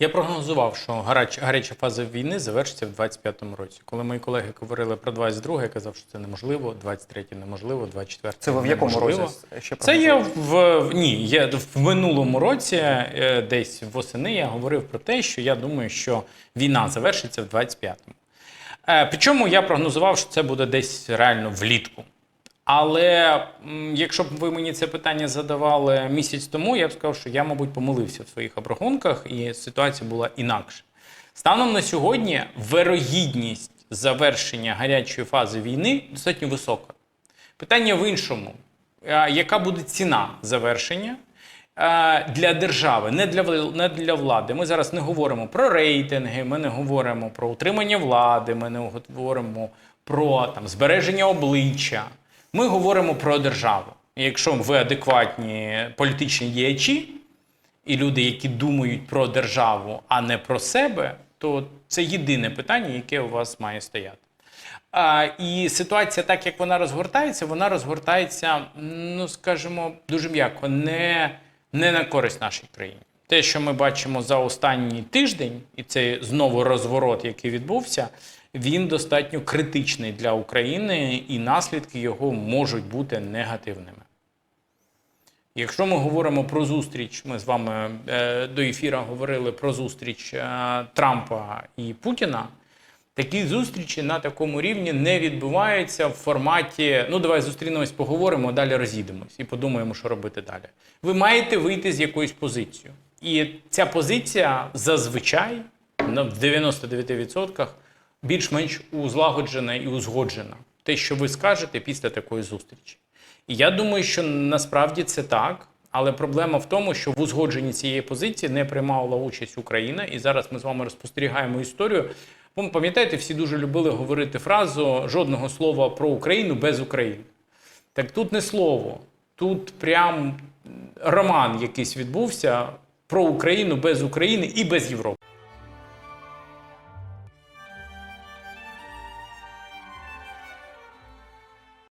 Я прогнозував, що гарач, гаряча фаза війни завершиться в 25-му році. Коли мої колеги говорили про 22 я казав, що це неможливо, 23 неможливо, 24 Це в якому році ще Це є в в- ні. Я в минулому році, е, десь восени, я говорив про те, що я думаю, що війна завершиться в 25-му. Е, Причому я прогнозував, що це буде десь реально влітку. Але якщо б ви мені це питання задавали місяць тому, я б сказав, що я, мабуть, помилився в своїх обрахунках, і ситуація була інакша. Станом на сьогодні вирогідність завершення гарячої фази війни достатньо висока. Питання в іншому: яка буде ціна завершення для держави, не для, не для влади. Ми зараз не говоримо про рейтинги, ми не говоримо про утримання влади, ми не говоримо про там, збереження обличчя. Ми говоримо про державу. І якщо ви адекватні політичні діячі, і люди, які думають про державу, а не про себе, то це єдине питання, яке у вас має стояти. А, і ситуація, так як вона розгортається, вона розгортається, ну скажімо, дуже м'яко, не, не на користь нашій країні. Те, що ми бачимо за останній тиждень, і це знову розворот, який відбувся, він достатньо критичний для України, і наслідки його можуть бути негативними. Якщо ми говоримо про зустріч, ми з вами е, до ефіра говорили про зустріч е, Трампа і Путіна. Такі зустрічі на такому рівні не відбуваються в форматі ну давай зустрінемось, поговоримо, далі розійдемось і подумаємо, що робити далі. Ви маєте вийти з якоюсь позицією. І ця позиція зазвичай в 99% більш-менш узлагоджена і узгоджена. Те, що ви скажете після такої зустрічі. І я думаю, що насправді це так. Але проблема в тому, що в узгодженні цієї позиції не приймала участь Україна, і зараз ми з вами розпостерігаємо історію. Ви пам'ятаєте, всі дуже любили говорити фразу жодного слова про Україну без України. Так тут не слово, тут прям роман якийсь відбувся про Україну без України і без Європи.